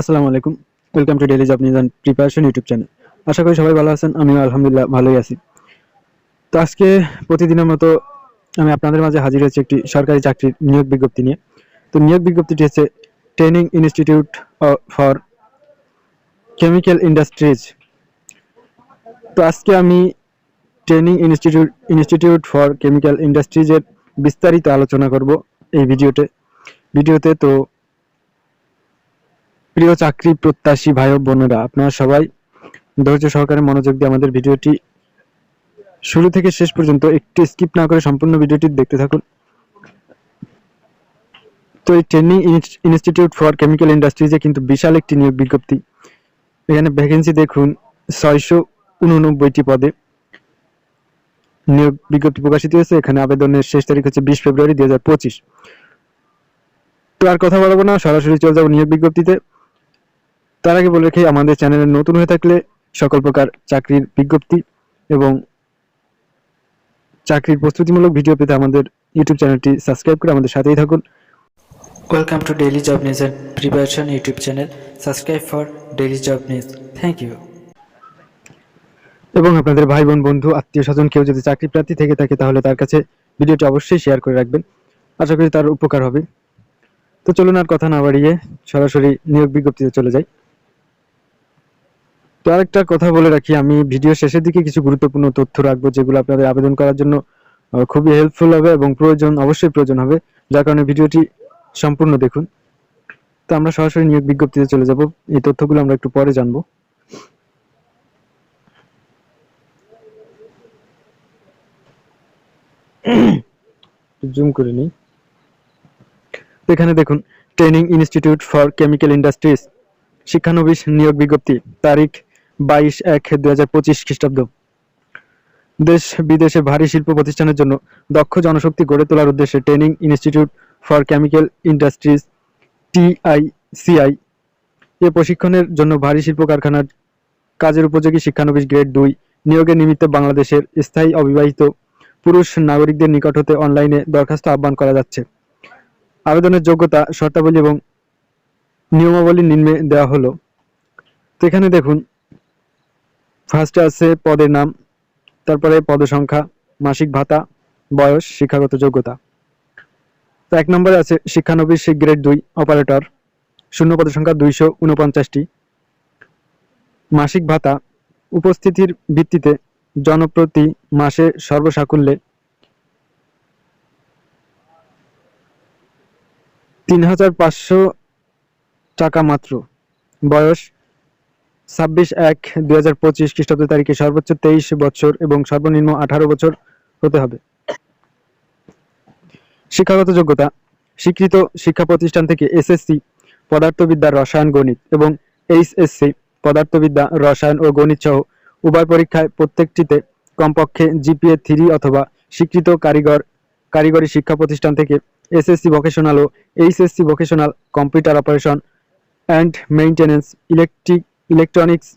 আসসালামু আলাইকুম। Welcome to daily job news and preparation YouTube channel আশা করি সবাই ভালো আছেন, আমিও আলহামদুলিল্লাহ ভালোই আছি। তো আজকে প্রতিদিনের মতো আমি আপনাদের মাঝে হাজির হয়েছি একটি সরকারি চাকরির নিয়োগ বিজ্ঞপ্তি নিয়ে। তো নিয়োগ বিজ্ঞপ্তিটি হচ্ছে training institute for chemical industries তো আজকে আমি training institute institute for chemical ইন্ডাস্ট্রিজের বিস্তারিত আলোচনা করব এই ভিডিওতে। ভিডিওতে তো প্রিয় চাকরি প্রত্যাশী ভাই ও বোনেরা, আপনারা সবাই ধৈর্য সহকারে মনোযোগ দিয়ে আমাদের ভিডিওটি শুরু থেকে শেষ পর্যন্ত একটু স্কিপ না করে সম্পূর্ণ ভিডিওটি দেখতে থাকুন। তো এই ট্রেনিং ইনস্টিটিউট ফর কেমিক্যাল ইন্ডাস্ট্রিজে কিন্তু বিশাল একটি নিয়োগ বিজ্ঞপ্তি। এখানে ভ্যাকেন্সি দেখুন ছয়শো উননব্বইটি পদে। নিয়োগ বিজ্ঞপ্তি প্রকাশিত হয়েছে, এখানে আবেদনের শেষ তারিখ হচ্ছে বিশ ফেব্রুয়ারি দুই হাজার পঁচিশ। তো আর কথা বলব না, সরাসরি চলে যাব নিয়োগ বিজ্ঞপ্তিতে। তার আগে বলে রেখে আমাদের চ্যানেলে নতুন হয়ে থাকলে সকল প্রকার চাকরির বিজ্ঞপ্তি এবং চাকরির প্রস্তুতিমূলক ভিডিও পেতে আমাদের ইউটিউব চ্যানেলটি সাবস্ক্রাইব করে আমাদের সাথেই থাকুন Welcome to Daily job News and Preparation YouTube channel. Subscribe for Daily Job News. Thank you. এবং আপনাদের ভাই বোন বন্ধু আত্মীয় স্বজন কেউ যদি চাকরি প্রার্থী থেকে থাকে তাহলে তার কাছে ভিডিওটি অবশ্যই শেয়ার করে রাখবেন আশা করি তার উপকার হবে তো চলুন আর কথা না বাড়িয়ে সরাসরি নিয়োগ বিজ্ঞপ্তিতে চলে যাই তো আরেকটা কথা বলে রাখি, আমি ভিডিও শেষের দিকে কিছু গুরুত্বপূর্ণ তথ্য রাখব যেগুলো আপনাদের আবেদন করার জন্য খুবই হেল্পফুল হবে এবং প্রয়োজন, অবশ্যই প্রয়োজন হবে। যার কারণে ভিডিওটি সম্পূর্ণ দেখুন। তো আমরা সরাসরি নিয়োগ বিজ্ঞপ্তিতে চলে যাব। এই তথ্যগুলো আমরা একটু পরে জানব। জুম করে নিই। এখানে দেখুন training institute for chemical industries শিক্ষানবিশ নিয়োগ বিজ্ঞপ্তি, তারিখ বাইশ এক দুই হাজার পঁচিশ খ্রিস্টাব্দ। দেশ বিদেশে ভারী শিল্প প্রতিষ্ঠানের জন্য দক্ষ জনশক্তি গড়ে তোলার উদ্দেশ্যে training institute for chemical industries, TICI. এ প্রশিক্ষণের জন্য ভারী শিল্প কারখানার কাজের উপযোগী শিক্ষানবিশ গ্রেড দুই নিয়োগের নিমিত্ত বাংলাদেশের স্থায়ী অবিবাহিত পুরুষ নাগরিকদের নিকট হতে অনলাইনে দরখাস্ত আহ্বান করা যাচ্ছে। আবেদনের যোগ্যতা, শর্তাবলী এবং নিয়মাবলী নিম্নে দেওয়া হলো। তো এখানে দেখুন ফার্স্টে আছে পদের নাম, তারপরে পদ সংখ্যা, মাসিক ভাতা, বয়স, শিক্ষাগত যোগ্যতা। তো এক নম্বরে আছে শিক্ষানবিশ, গ্রেড দুই, অপারেটর। শূন্য পদ সংখ্যা দুইশো উনপঞ্চাশটি। মাসিক ভাতা, উপস্থিতির ভিত্তিতে জনপ্রতি মাসে সর্বসাকুল্যে তিন হাজার পাঁচশো টাকা মাত্র। বয়স ছাব্বিশ এক দুই হাজার পঁচিশ খ্রিস্টাব্দ তারিখে সর্বোচ্চ তেইশ বছর এবং সর্বনিম্ন আঠারো বছর হতে হবে। শিক্ষাগত যোগ্যতা, স্বীকৃত শিক্ষা প্রতিষ্ঠান থেকে এসএসসি, পদার্থবিদ্যা, রসায়ন, গণিত এবং এইচএসসি, পদার্থবিদ্যা, রসায়ন ও গণিত সহ উভয় পরীক্ষায় প্রত্যেকটিতে কমপক্ষে জিপিএ থ্রি অথবা স্বীকৃত কারিগর, কারিগরি শিক্ষা প্রতিষ্ঠান থেকে SSC vocational O HSC vocational computer operation and maintenance electric electronics,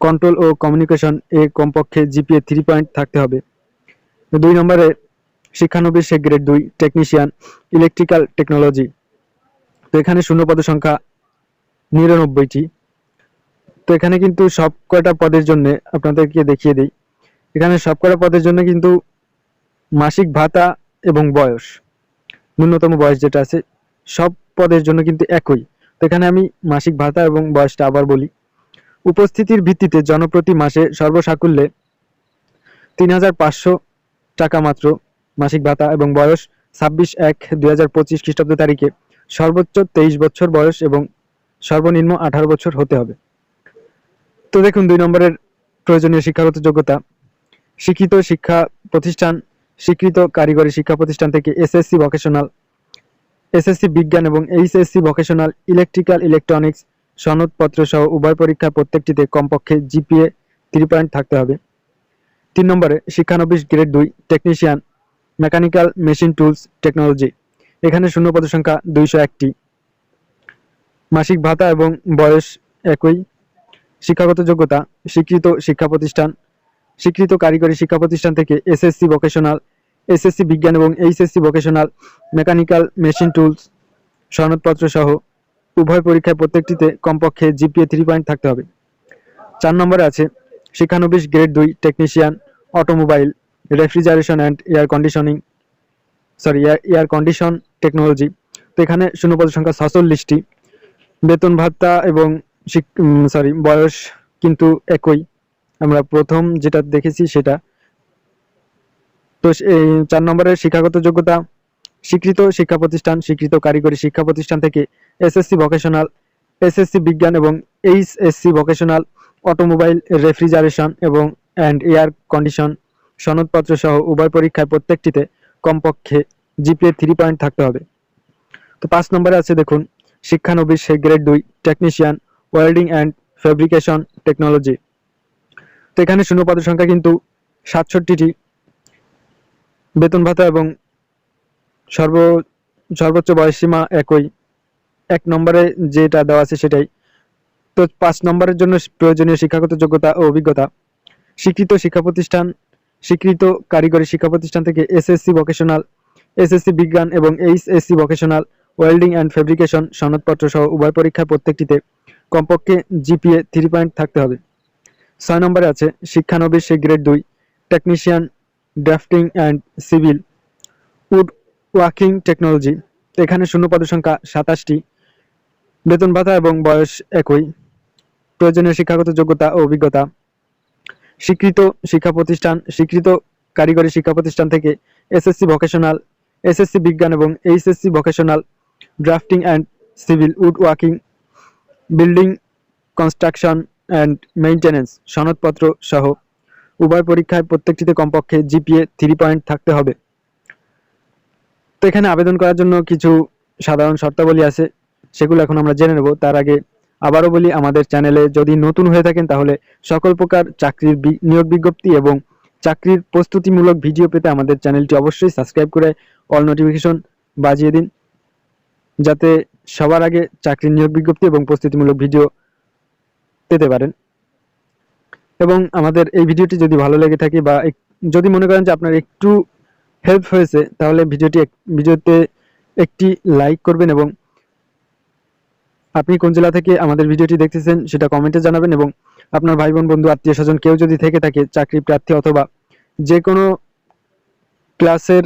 control O communication এ কমপক্ষে জিপিএ থ্রি পয়েন্ট থাকতে হবে। দুই নম্বরে শিক্ষানবিশ গ্রেড দুই টেকনিশিয়ান ইলেকট্রিক্যাল টেকনোলজি তো এখানে শূন্য পদের সংখ্যা নিরানব্বইটি। তো এখানে কিন্তু সব কয়টা পদের জন্য আপনাদেরকে দেখিয়ে দিই। এখানে সব কয়টা পদের জন্য কিন্তু মাসিক ভাতা এবং বয়স, ন্যূনতম বয়স যেটা আছে, সব পদের জন্য কিন্তু একই। তো এখানে আমি মাসিক ভাতা এবং বয়সটা আবার বলি। উপস্থিতির ভিত্তিতে জনপ্রতি মাসে সর্বসাকুল্যে তিন হাজার পাঁচশো টাকা মাত্র মাসিক ভাতা এবং বয়স ছাব্বিশ এক দুই হাজার পঁচিশ খ্রিস্টাব্দ তারিখে সর্বোচ্চ তেইশ বছর বয়স এবং সর্বনিম্ন আঠারো বছর হতে হবে। তো দেখুন, দুই নম্বরের প্রয়োজনীয় শিক্ষাগত যোগ্যতা। শিক্ষিত শিক্ষা প্রতিষ্ঠান, স্বীকৃত কারিগরি শিক্ষা প্রতিষ্ঠান থেকে এসএসসি ভোকেশনাল এসএসসি বিজ্ঞান এবং এইচএসসি ভোকেশনাল ইলেকট্রিক্যাল ইলেকট্রনিক্স সনদপত্র সহ উভয় পরীক্ষা প্রত্যেকটিতে কমপক্ষে জিপিএ থ্রি পয়েন্ট থাকতে হবে। তিন নম্বরে শিক্ষানবিশ গ্রেড দুই technician mechanical machine tools technology এখানে শূন্য পদ সংখ্যা দুইশো একটি। মাসিক ভাতা এবং বয়স একই। শিক্ষাগত যোগ্যতা, স্বীকৃত শিক্ষা প্রতিষ্ঠান। স্বীকৃত কারিগরি শিক্ষা প্রতিষ্ঠান থেকে এসএসসি ভোকেশনাল এসএসসি বিজ্ঞান এবং HSC vocational mechanical machine tools সনদপত্র সহ উভয় পরীক্ষায় প্রত্যেকটিতে কমপক্ষে জিপিএ থ্রি পয়েন্ট থাকতে হবে। চার নম্বরে আছে, শিক্ষানবিশ গ্রেড দুই technician automobile refrigeration and air conditioning sorry air condition technology তো এখানে শূন্যপদ সংখ্যা সাতচল্লিশটি। বেতন ভাতা এবং সরি বয়স কিন্তু একই। আমরা প্রথম যেটা দেখেছি সেটা। তো এই চার নম্বরের শিক্ষাগত যোগ্যতা, স্বীকৃত শিক্ষা প্রতিষ্ঠান, স্বীকৃত কারিগরি শিক্ষা প্রতিষ্ঠান থেকে এসএসসি ভোকেশনাল এসএসসি বিজ্ঞান এবং এইচএসসি ভোকেশনাল অটোমোবাইল রেফ্রিজারেশন এবং অ্যান্ড এয়ার কন্ডিশন সনদপত্র সহ উভয় পরীক্ষায় প্রত্যেকটিতে কমপক্ষে জিপিএ থ্রি পয়েন্ট থাকতে হবে। তো পাঁচ নম্বরে আছে দেখুন, শিক্ষানবিশ গ্রেড দুই technician welding and fabrication technology তো এখানে শূন্যপদের সংখ্যা কিন্তু সাতষট্টিটি। বেতন ভাতা এবং সর্ব, সর্বোচ্চ বয়সীমা একই। এক নম্বরে যেটা দেওয়া আছে সেটাই। তো পাঁচ নম্বরের জন্য প্রয়োজনীয় শিক্ষাগত যোগ্যতা ও অভিজ্ঞতা। স্বীকৃত শিক্ষা প্রতিষ্ঠান, স্বীকৃত কারিগরি শিক্ষা প্রতিষ্ঠান থেকে এসএসসি ভোকেশনাল এসএসসি বিজ্ঞান এবং HSC vocational welding and fabrication সনদপত্র সহ উভয় পরীক্ষায় প্রত্যেকটিতে কমপক্ষে জিপিএ থ্রি পয়েন্ট থাকতে হবে। ছয় নম্বরে আছে শিক্ষানবিশ গ্রেড দুই technician drafting and civil wood working technology এখানে শূন্য পদের সংখ্যা সাতাশটি। বেতন ভাতা এবং বয়স একই। প্রয়োজনীয় শিক্ষাগত যোগ্যতা ও অভিজ্ঞতা। স্বীকৃত শিক্ষা প্রতিষ্ঠান, স্বীকৃত কারিগরি শিক্ষা প্রতিষ্ঠান থেকে এসএসসি ভোকেশনাল, এসএসসি বিজ্ঞান এবং HSC vocational, drafting and civil wood working building construction and maintenance সনদপত্র সহ উভয় পরীক্ষায় প্রত্যেকটিতে কমপক্ষে জিপিএ থ্রি পয়েন্ট থাকতে হবে। তো এখানে আবেদন করার জন্য কিছু সাধারণ শর্তাবলী আছে। সেগুলো এখন আমরা জেনে নেব। তার আগে আবারও বলি, আমাদের চ্যানেলে যদি নতুন হয়ে থাকেন, তাহলে সকল প্রকার চাকরির নিয়োগ বিজ্ঞপ্তি এবং চাকরির প্রস্তুতিমূলক ভিডিও পেতে আমাদের চ্যানেলটি অবশ্যই সাবস্ক্রাইব করে অল নোটিফিকেশন বাজিয়ে দিন, যাতে সবার আগে চাকরির নিয়োগ বিজ্ঞপ্তি এবং প্রস্তুতিমূলক ভিডিও পেতে পারেন। এবং আমাদের এই ভিডিওটি যদি ভালো লেগে থাকে বা যদি মনে করেন যে আপনার একটু হেল্প হয়েছে, তাহলে ভিডিওটি ভিডিওতে একটি লাইক করবেন এবং আপনি কোন জেলা থেকে আমাদের ভিডিওটি দেখতেছেন সেটা কমেন্টে জানাবেন এবং আপনার ভাই বোন বন্ধু, আত্মীয় স্বজন কেউ যদি থেকে থাকে চাকরি প্রার্থী অথবা যে কোনো ক্লাসের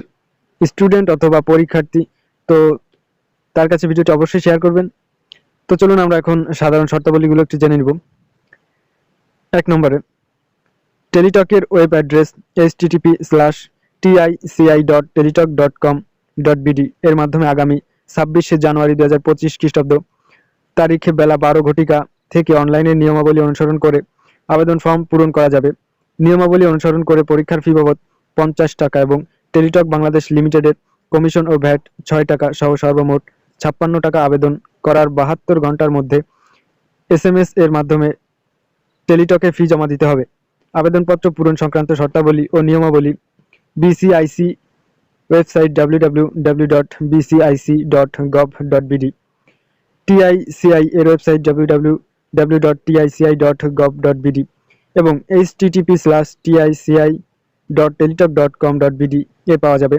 স্টুডেন্ট অথবা পরীক্ষার্থী, তো তার কাছে ভিডিওটি অবশ্যই শেয়ার করবেন। তো চলুন আমরা এখন সাধারণ শর্তাবলীগুলো একটু জেনে নিব। এক নম্বরে, টেলিটকের web address H TTP slash TICI dot Teletalk dot com dot BD এর মাধ্যমে আগামী ছাব্বিশে জানুয়ারি দু হাজার পঁচিশ খ্রিস্টাব্দ তারিখে বেলা বারো ঘটিকা থেকে অনলাইনে নিয়মাবলী অনুসরণ করে আবেদন ফর্ম পূরণ করা যাবে। নিয়মাবলী অনুসরণ করে পরীক্ষার ফি বাবদ পঞ্চাশ টাকা এবং টেলিটক বাংলাদেশ লিমিটেডের কমিশন ও ভ্যাট ছয় টাকা সহ সর্বমোট ছাপ্পান্ন টাকা আবেদন করার বাহাত্তর ঘণ্টার মধ্যে এস এর মাধ্যমে টেলিটকে ফি জমা দিতে হবে। আবেদনপত্র পূরণ সংক্রান্ত শর্তাবলী ও নিয়মাবলী বিসিআইসি ওয়েবসাইট www.bcic.gov.bd টিআইসিআই এর website www.ticI.gov.bd dot TICI dot gov dot এবং H TTP slash TICI dot Teletalk dot com dot BD এ পাওয়া যাবে।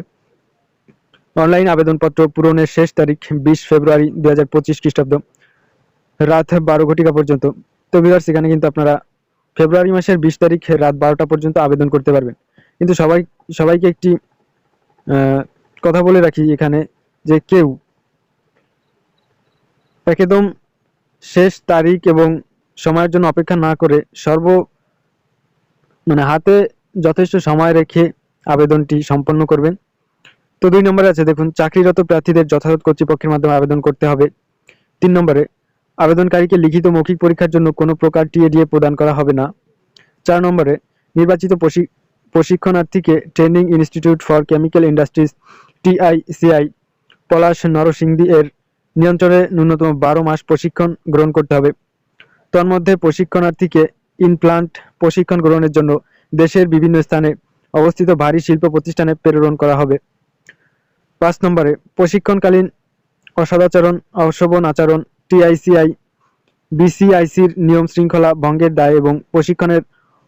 অনলাইন আবেদনপত্র পূরণের শেষ তারিখ বিশ ফেব্রুয়ারি দু হাজার পঁচিশ খ্রিস্টাব্দ। রাত বারো ঘটিকা পর্যন্ত। তো ভিউয়ার্স এখানে কিন্তু আপনারা ফেব্রুয়ারি মাসের বিশ তারিখ রাত বারোটা পর্যন্ত আবেদন করতে পারবেন। কিন্তু সবাই, সবাইকে একটি কথা বলে রাখি এখানে যে কেউ একদম শেষ তারিখ এবং সময়ের জন্য অপেক্ষা না করে সর্ব মানে হাতে যথেষ্ট সময় রেখে আবেদনটি সম্পন্ন করবেন। তো দুই নম্বরে আছে, দেখুন, চাকরিরত প্রার্থীদের যথাযথ কর্তৃপক্ষের মাধ্যমে আবেদন করতে হবে। তিন নম্বরে, আবেদনকারীকে লিখিত মৌখিক পরীক্ষার জন্য কোনো প্রকার টিএডিএ প্রদান করা হবে না। চার নম্বরে, নির্বাচিত প্রশি- প্রশিক্ষণার্থীকে training institute for chemical industries TICI Palash Narsingdi এর নিয়ন্ত্রণে ন্যূনতম বারো মাস প্রশিক্ষণ গ্রহণ করতে হবে। তন্মধ্যে প্রশিক্ষণার্থীকে ইনপ্লান্ট প্রশিক্ষণ গ্রহণের জন্য দেশের বিভিন্ন স্থানে অবস্থিত ভারী শিল্প প্রতিষ্ঠানে প্রেরণ করা হবে। পাঁচ নম্বরে, প্রশিক্ষণকালীন অসদাচরণ, অশোভন আচরণ টিআইসিআই বিসিআইসির নিয়ম শৃঙ্খলা ভঙ্গের দায় এবং প্রশিক্ষণের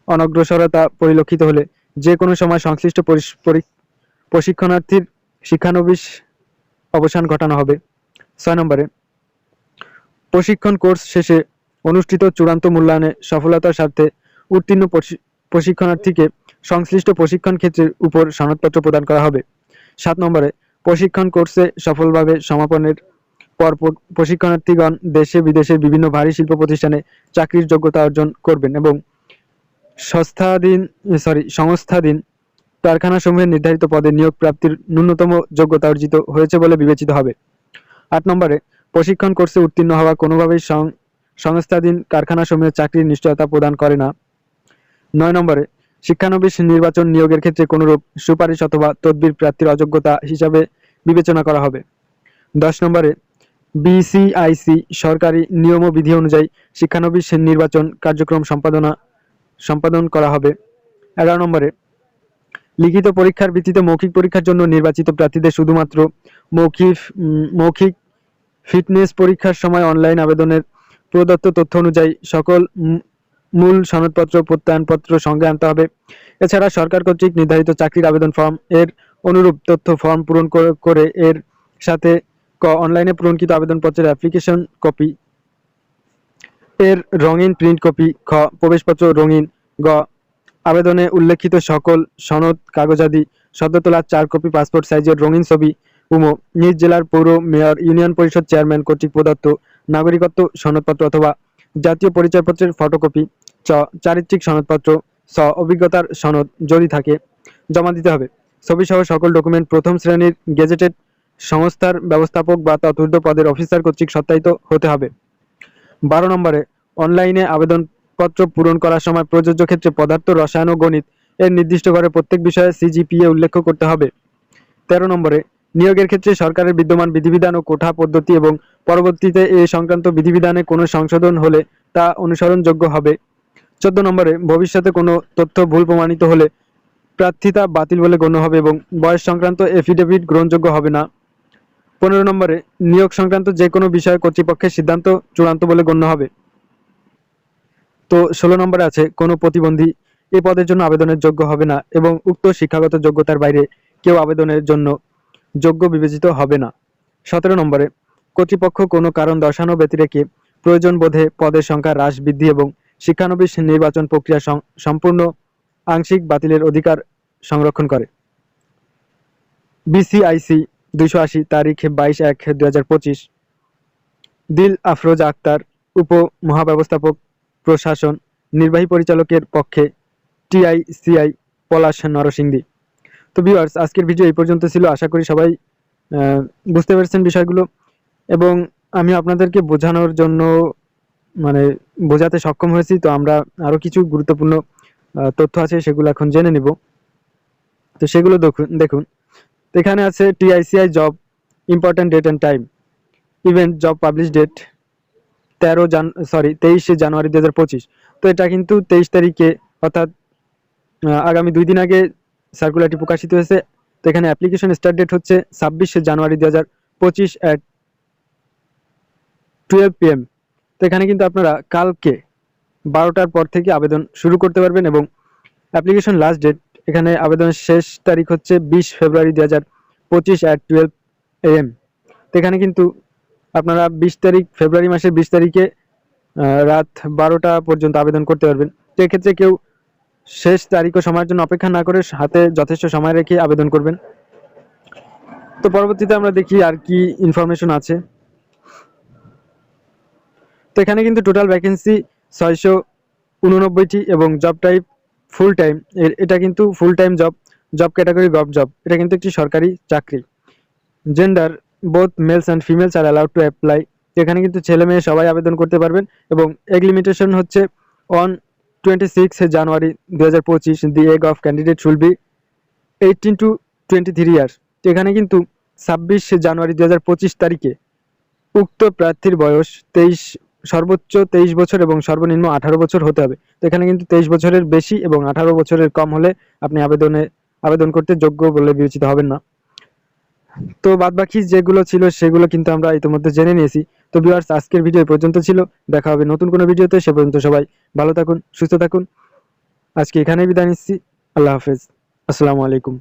অনগ্রসরতা পরিলক্ষিত হলে যে কোনো সময় সংশ্লিষ্ট পরি- প্রশিক্ষণার্থীর শিক্ষানবিশ অবসান ঘটানো হবে। ছয় নম্বরে, প্রশিক্ষণ কোর্স শেষে অনুষ্ঠিত চূড়ান্ত মূল্যায়নে সফলতার স্বার্থে উত্তীর্ণ প্রশিক্ষণার্থীকে সংশ্লিষ্ট প্রশিক্ষণ ক্ষেত্রের উপর সনদপত্র প্রদান করা হবে। সাত নম্বরে, প্রশিক্ষণ কোর্সে সফলভাবে সমাপনের পর প্রশিক্ষণার্থীগণ দেশে বিদেশের বিভিন্ন ভারী শিল্প প্রতিষ্ঠানে চাকরির যোগ্যতা অর্জন করবেন এবং সংস্থাধীন সরি সংস্থাধীন কারখানাসমূহের নির্ধারিত পদে নিয়োগ প্রাপ্তির ন্যূনতম যোগ্যতা অর্জিত হয়েছে বলে বিবেচিত হবে। আট নম্বরে, প্রশিক্ষণ কোর্সে উত্তীর্ণ হওয়া কোনোভাবেই সংস্থাধীন কারখানাসমূহের চাকরির নিশ্চয়তা প্রদান করে না। নয় নম্বরে, শিক্ষানবিশ নির্বাচন নিয়োগের ক্ষেত্রে কোনোরূপ সুপারিশ অথবা তদবির প্রার্থীর অযোগ্যতা হিসাবে বিবেচনা করা হবে। দশ নম্বরে, বিসিআইসি সরকারি নিয়ম ও বিধি অনুযায়ী শিক্ষানবিশ নির্বাচন কার্যক্রম সম্পাদনা সম্পাদন করা হবে। এগারো নম্বরে লিখিত পরীক্ষার ভিত্তিতে মৌখিক পরীক্ষার জন্য নির্বাচিত প্রার্থীদের শুধুমাত্র মৌখিক মৌখিক ফিটনেস পরীক্ষার সময় অনলাইন আবেদনের প্রদত্ত তথ্য অনুযায়ী সকল মূল সনদপত্র প্রত্যয়নপত্র সঙ্গে আনতে হবে। এছাড়া সরকার কর্তৃক নির্ধারিত চাকরির আবেদন ফর্ম এর অনুরূপ তথ্য ফর্ম পূরণ করে- এর সাথে ক, অনলাইনে পূরণকৃত আবেদনপত্রের অ্যাপ্লিকেশন কপি, এর রঙিন প্রিন্ট কপি, খ, প্রবেশপত্র রঙিন, গ আবেদনে উল্লেখিত সকল সনদ, কাগজাদি সদ্য তোলা চার কপি পাসপোর্ট সাইজের রঙিন ছবি উমো নিজ জেলার পৌর মেয়র ইউনিয়ন পরিষদ চেয়ারম্যান কর্তৃক প্রদত্ত নাগরিকত্ব সনদপত্র অথবা জাতীয় পরিচয়পত্রের ফটোকপি, চ, চারিত্রিক সনদপত্র, স, অভিজ্ঞতার সনদ যদি থাকে, জমা দিতে হবে। ছবিসহ সকল ডকুমেন্ট প্রথম শ্রেণির গেজেটেড সংস্থার ব্যবস্থাপক বা ততুর্ধ পদের অফিসার কর্তৃক সত্যায়িত হতে হবে। বারো নম্বরে, অনলাইনে আবেদনপত্র পূরণ করার সময় প্রযোজ্য ক্ষেত্রে পদার্থ, রসায়ন ও গণিত এর নির্দিষ্ট করে প্রত্যেক বিষয়ে সিজিপিএ উল্লেখ করতে হবে। তেরো নম্বরে, নিয়োগের ক্ষেত্রে সরকারের বিদ্যমান বিধিবিধান ও কোঠা পদ্ধতি এবং পরবর্তীতে এ সংক্রান্ত বিধিবিধানে কোনো সংশোধন হলে তা অনুসরণযোগ্য হবে। চোদ্দ নম্বরে, ভবিষ্যতে কোনো তথ্য ভুল প্রমাণিত হলে প্রার্থিতা বাতিল বলে গণ্য হবে এবং বয়স সংক্রান্ত এফিডেভিট গ্রহণযোগ্য হবে না। পনেরো নম্বরে, নিয়োগ সংক্রান্ত যে কোনো বিষয়ে কর্তৃপক্ষের সিদ্ধান্ত চূড়ান্ত বলে গণ্য হবে। তো ষোলো নম্বরে আছে, কোনো প্রতিবন্ধী এ পদের জন্য আবেদনের যোগ্য হবে না এবং উক্ত শিক্ষাগত যোগ্যতার বাইরে কেউ আবেদনের জন্য যোগ্য বিবেচিত হবে না। সতেরো নম্বরে, কর্তৃপক্ষ কোনো কারণ দর্শানো ব্যতিরেকে প্রয়োজন বোধে পদের সংখ্যা হ্রাস, বৃদ্ধি এবং শিক্ষানবিশ নির্বাচন প্রক্রিয়া সম্পূর্ণ আংশিক বাতিলের অধিকার সংরক্ষণ করে। বিসিআইসি দুইশো আশি তারিখ বাইশ এক পঁচিশ, দিল আফরোজ আক্তার, উপ মহাব্যবস্থাপক প্রশাসন নির্বাহী পরিচালকের পক্ষে টিআইসিআই পলাশ নরসিংদী। তো ভিউয়ার্স আজকের ভিডিও এই পর্যন্ত ছিল। আশা করি সবাই বুঝতে পেরেছেন বিষয়গুলো। এবং আমি আপনাদেরকে বোঝানোর জন্য মানে বোঝাতে সক্ষম হয়েছি। তো আমরা আরও কিছু গুরুত্বপূর্ণ তথ্য আছে, সেগুলো এখন জেনে নিব। তো সেগুলো দেখুন দেখুন। তো এখানে আছে TICI job important date and time event job publish date তেরো জান সরি তেইশে জানুয়ারি দু পঁচিশ। তো এটা কিন্তু তেইশ তারিখে, অর্থাৎ আগামী দুই দিন আগে সার্কুলারটি প্রকাশিত হয়েছে। তো এখানে অ্যাপ্লিকেশন স্টার্ট ডেট হচ্ছে ছাব্বিশে জানুয়ারি দু হাজার পঁচিশ অ্যাট টুয়েলভ পিএম তো এখানে কিন্তু আপনারা কালকে বারোটার পর থেকে আবেদন শুরু করতে পারবেন এবং অ্যাপ্লিকেশন লাস্ট ডেট এখানে আবেদনের শেষ তারিখ হচ্ছে বিশ ফেব্রুয়ারি দু হাজার পঁচিশ অ্যাট টুয়েলভ এএম তো এখানে কিন্তু আপনারা বিশ তারিখ, ফেব্রুয়ারি মাসের বিশ তারিখে রাত বারোটা পর্যন্ত আবেদন করতে পারবেন। সেক্ষেত্রে কেউ শেষ তারিখ ও সময়ের জন্য অপেক্ষা না করে হাতে যথেষ্ট সময় রেখে আবেদন করবেন। তো পরবর্তীতে আমরা দেখি আর কি ইনফরমেশন আছে। তো এখানে কিন্তু টোটাল ভ্যাকেন্সি ছয়শো উননব্বইটি এবং জব টাইপ ফুল টাইম এটা কিন্তু full time job job category gov job এটা কিন্তু একটি সরকারি চাকরি। Gender both males and females are allowed to apply এখানে কিন্তু ছেলে মেয়ে সবাই আবেদন করতে পারবেন এবং এগ লিমিটেশন হচ্ছে অন টোয়েন্টি সিক্স জানুয়ারি দু হাজার পঁচিশ the age of candidate should be eighteen to twenty three years এখানে কিন্তু ছাব্বিশ জানুয়ারি দু হাজার পঁচিশ তারিখে উক্ত প্রার্থীর বয়স তেইশ, সর্বোচ্চ তেইশ বছর এবং সর্বনিম্ন আঠারো বছর হতে হবে। তো এখানে কিন্তু তেইশ বছরের বেশি এবং আঠারো বছরের কম হলে আপনি আবেদনে, আবেদন করতে যোগ্য বলে বিবেচিত হবেন না। তো বাদবাকি যেগুলো ছিল, সেগুলো কিন্তু আমরা ইতিমধ্যে জেনে নিয়েছি। তো ভিউয়ার্স আজকের ভিডিও পর্যন্ত ছিল। দেখা হবে নতুন কোনো ভিডিওতে সে পর্যন্ত সবাই ভালো থাকুন, সুস্থ থাকুন। আজকে এখানেই বিদায় নিচ্ছি। আল্লাহ হাফেজ। আসসালামু আলাইকুম।